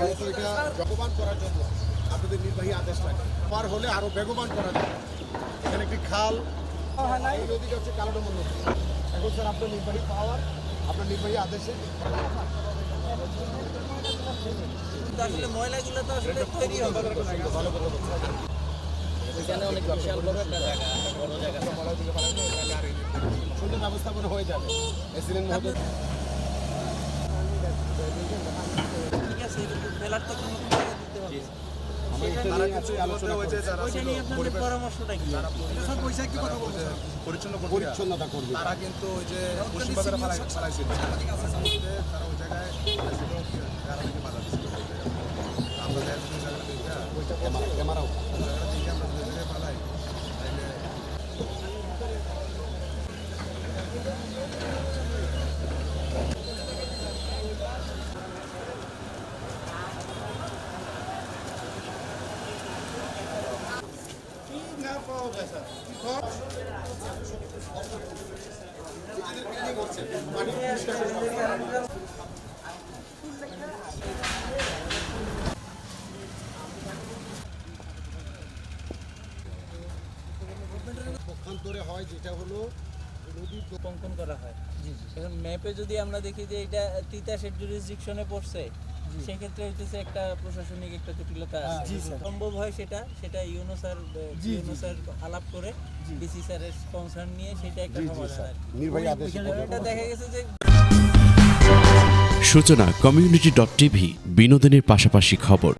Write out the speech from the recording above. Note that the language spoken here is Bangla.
হয়তো এটা করার জন্য আপনাদের নির্বাহী আদেশ লাগে। পার হলে আরও বেগবান করা যায়। এখানে একটি খাল এই নদীটা হচ্ছে কালাডমন নদী। এখন স্যার আপনার নির্বাহী পাওয়ার আপনার নির্বাহী আদেশে। আসলে ময়লাগুলো তো আসলে তৈরি হবে। ভালো কথা এখানে অনেক বিশাল বড় একটা জায়গা বড় জায়গা সুন্দর ব্যবস্থাপনা হয়ে যাবে। এসিডেন্ট ঠিক আছে তারা কিন্তু ওই যে। আমরা যাই ওই জায়গাটা দেখে, ক্যামেরা ক্যামেরাও ওই জায়গাটা দেখে আমরা ওই জায়গায় ফালাই তাইলে পক্ষান্তরে হয় যেটা হলো নদীর কঙ্কন করা হয়। এখন ম্যাপে যদি আমরা দেখি যে এটা তিতাসের জুরিসডিকশনে পড়ছে সেক্ষেত্রে হইতেছে একটা প্রশাসনিক একটা জটিলতা আছে। সম্ভব হয় সেটা সেটা ইউনো স্যার ইউনো স্যার আলাপ করে ডিসি স্যারের কনসার্ন নিয়ে সেটা একটা সমাধান নির্বাহী আদেশ এটা দেখা গেছে যে সূচনা কমিউনিটি ডট টিভি বিনোদনের পাশাপাশি খবর।